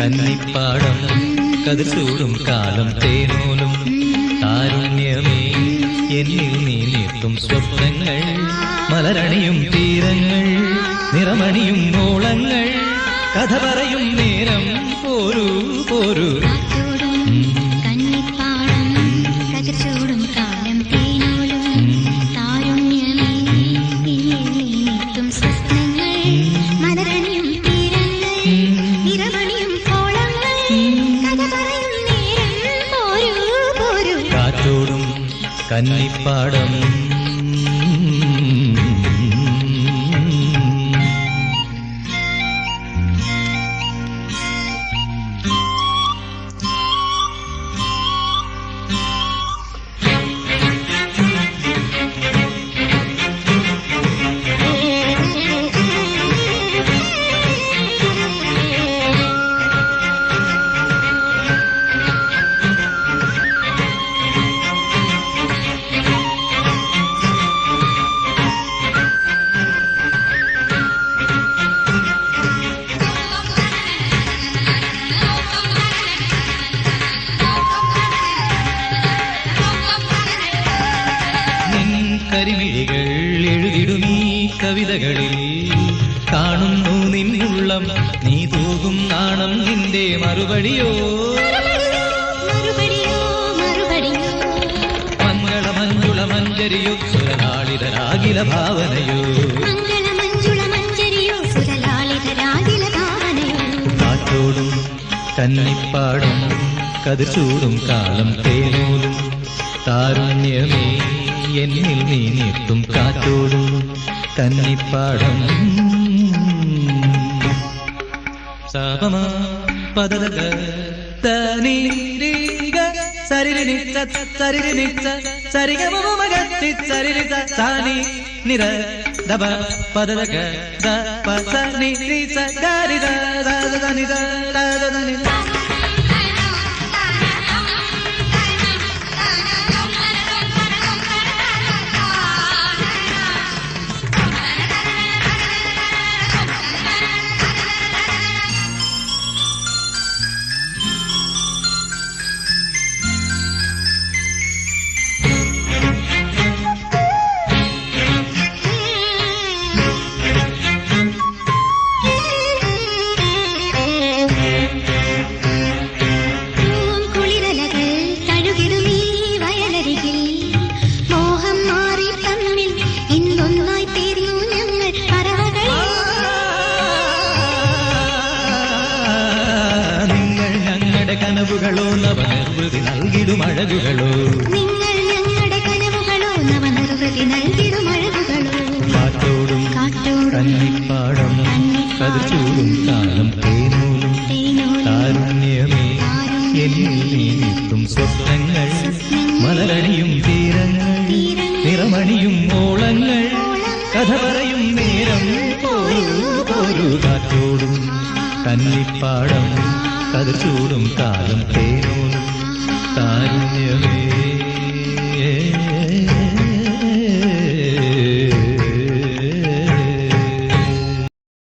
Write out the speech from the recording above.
കന്നിപ്പാടം കതിർച്ചൂടും കാലം തേനൂലും താരുണ്യമേ എന്നിൽ നീ നീട്ടും സ്വപ്നങ്ങൾ മലരണിയും തീരങ്ങൾ നിറമണിയും മോളങ്ങൾ കഥ പറയും നേരം പോരൂ പോരൂ. കാറ്റോടും കന്നിപ്പാടം. കരിമിഴികൾ എഴുതിടുമീ കവിതകളിൽ. കാണുന്നു നിന്നുള്ളം നീ തൂകും നാണം നിന്റെ മറുപടിയോ? മംഗള മഞ്ജുള മഞ്ജരിയോ സുരനാളിതരാകില ഭാവനയോ കാറ്റോടും കന്നിപ്പാടും കതിർച്ചൂടും കാലം തേനൂലും താരുണ്യമേ എന്നിൽ നീ നിർത്തും കാറ്റോടും കന്നിപ്പാടം സാപമ പദക തനീരിക സരിരിനിച്ച സരിരിനിച്ച സരിഗമമഗത്തി സരിരിച്ച സാനി നിര ദബ പദക ദ പസ നി നി സ ഗരി ദ ദ ദ നി ദ ദ ദ നി ദ കനവുകളോ നവനിർവൃതി നൽകിടും അഴകുകളോ? നിങ്ങൾ ഞങ്ങളുടെ കനവുകളോ നവനിർവൃതി നൽകിടും അഴകുകളോ? കാറ്റോടും കന്നിപ്പാടം കതിർച്ചൂടും കാലം തേനൂലും താരുണ്യമേ എന്നിൽ നീട്ടും സ്വപ്നങ്ങൾ മലരണിയും തീരങ്ങൾ നിറമണിയും ഓളങ്ങൾ കഥ പറയും നേരം പോരൂ. പോരൂ കാറ്റോടും കന്നിപ്പാടം കതിർച്ചൂടും കാലം തേരോ താരുണ്യമേ